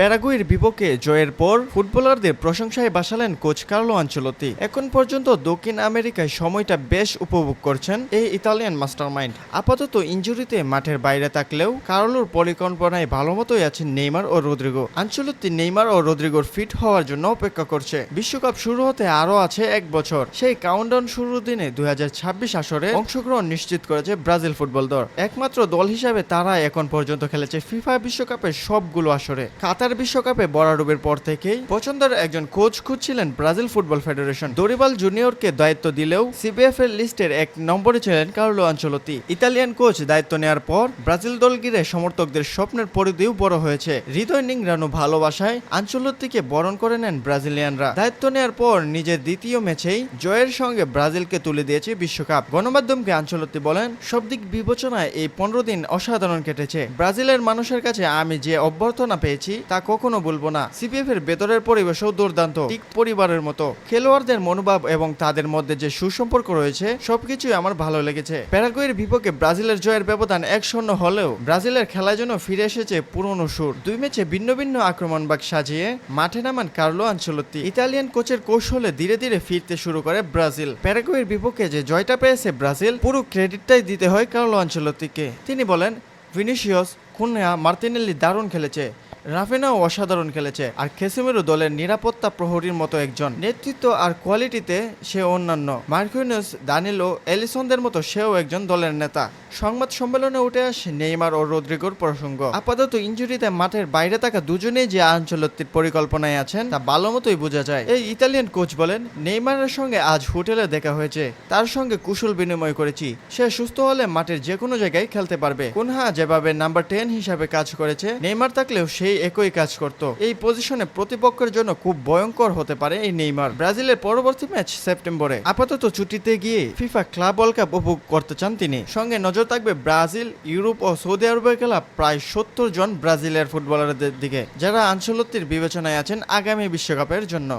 প্যারাগুয়ের বিপক্ষে জয়ের পর ফুটবলারদের প্রশংসায় বাসালেন কোচ কার্লো আঞ্চলতি এখন পর্যন্ত দক্ষিণ আমেরিকায় সময়টা বেশ উপভোগ করছেন এই ইতালিয়ান মাস্টারমাইন্ড। আপাতত ইঞ্জুরিতে মাঠের বাইরে থাকলেও কার্লোর পরিকল্পনায় ভালো মতোই আছেন নেইমার ও রদ্রিগো। আঞ্চলতি নেইমার ও রদ্রিগোর ফিট হওয়ার জন্য অপেক্ষা করছে। বিশ্বকাপ শুরু হতে আরও আছে এক বছর। সেই কাউন্টডাউন শুরুর দিনে দুই হাজার ছাব্বিশ আসরে অংশগ্রহণ নিশ্চিত করেছে ব্রাজিল ফুটবল দল। একমাত্র দল হিসাবে তারা এখন পর্যন্ত খেলেছে ফিফা বিশ্বকাপের সবগুলো আসরে। কাতার বিশ্বকাপে বরাডুবের পর থেকেই পছন্দের একজন কোচ খুঁজছিলেন ব্রাজিল ফুটবল ফেডারেশন। দরিবাল জুনিয়রকে দায়িত্ব দিলেও সিবিএফ এর লিস্টের এক নম্বরে ছিলেন কার্লো আঞ্চলতি ইতালিয়ান কোচ দায়িত্ব নেওয়ার পর ব্রাজিল দল ঘিরে সমর্থকদের স্বপ্নের পরিধিও বড় হয়েছে। হৃদয় নিংড়ানো ভালোবাসায় আঞ্চলতিকে বরণ করে নেন ব্রাজিলিয়ানরা। দায়িত্ব নেওয়ার পর নিজের দ্বিতীয় ম্যাচেই জয়ের সঙ্গে ব্রাজিলকে তুলে দিয়েছে বিশ্বকাপ। গণমাধ্যমকে আঞ্চলতি বলেন, সব দিক বিবেচনায় এই পনেরো দিন অসাধারণ কেটেছে। ব্রাজিলের মানুষের কাছে আমি যে অভ্যর্থনা পেয়েছি, তা কখনো বলব না। সিপিএফ এর ভেতরের পরিবেশও দুর্দান্ত। ঠিক পরিবারের মতো। খেলোয়াড়দের মনোভাব এবং তাদের মধ্যে যে সুসম্পর্ক রয়েছে, সবকিছুই আমার ভালো লেগেছে। প্যারাগুয়ের বিপক্ষে ব্রাজিলের জয়ের ব্যবধান এক শূন্য হলেও ব্রাজিলের খেলার জন্য ফিরে এসেছে পুরনো সুর। দুই ম্যাচে ভিন্ন ভিন্ন আক্রমণ বাগ সাজিয়ে মাঠে নামান কার্লো আঞ্চলতি ইতালিয়ান কোচের কৌশলে ধীরে ধীরে ফিরতে শুরু করে ব্রাজিল। প্যারাগুয়ের বিপক্ষে যে জয়টা পেয়েছে ব্রাজিল, পুরো ক্রেডিটটাই দিতে হয় কার্লো আঞ্চলতিকে তিনি বলেন, ভিনিসিয়াস কুন্যা মার্তিনেল্লি দারুণ খেলেছে। রাফিনাও অসাধারণ খেলেছে, আর খেসিমেরও দলের নিরাপত্তা প্রহরীর মতো একজন। নেতৃত্ব আর কোয়ালিটিতে সে অন্যান্য। মার্কুইনাস দানিলো, এলিসনদের মতো সেও একজন দলের নেতা। সংবাদ সম্মেলনে উঠে আসে নেইমার ও রদ্রিগোর প্রসঙ্গ। আপাতত ইঞ্জুরিতে মাঠের বাইরে থাকা দুজনেই যে আঞ্চলতির পরিকল্পনায় আছেন, তা ভালো মতোই বোঝা যায়। এই ইতালিয়ান কোচ বলেন, নেইমারের সঙ্গে আজ হোটেলে দেখা হয়েছে। তার সঙ্গে কুশল বিনিময় করেছি। সে সুস্থ হলে মাঠের যে কোনো জায়গায় খেলতে পারবে। কুনহা যেভাবে নাম্বার টেন হিসাবে কাজ করেছে, নেইমার থাকলেও সেই একই কাজ করত। এই পজিশনে প্রতিপক্ষের জন্য খুব ভয়ঙ্কর হতে পারে এই নেইমার। ব্রাজিলের পরবর্তী ম্যাচ সেপ্টেম্বরে। আপাতত ছুটিতে গিয়ে ফিফা ক্লাব ওয়ার্ল্ড কাপ উপভোগ করতে চান তিনি। সঙ্গে নজর থাকবে ব্রাজিল, ইউরোপ ও সৌদি আরবের খেলা প্রায় সত্তর জন ব্রাজিলের ফুটবলারদের দিকে, যারা আঞ্চলতির বিবেচনায় আছেন আগামী বিশ্বকাপের জন্য।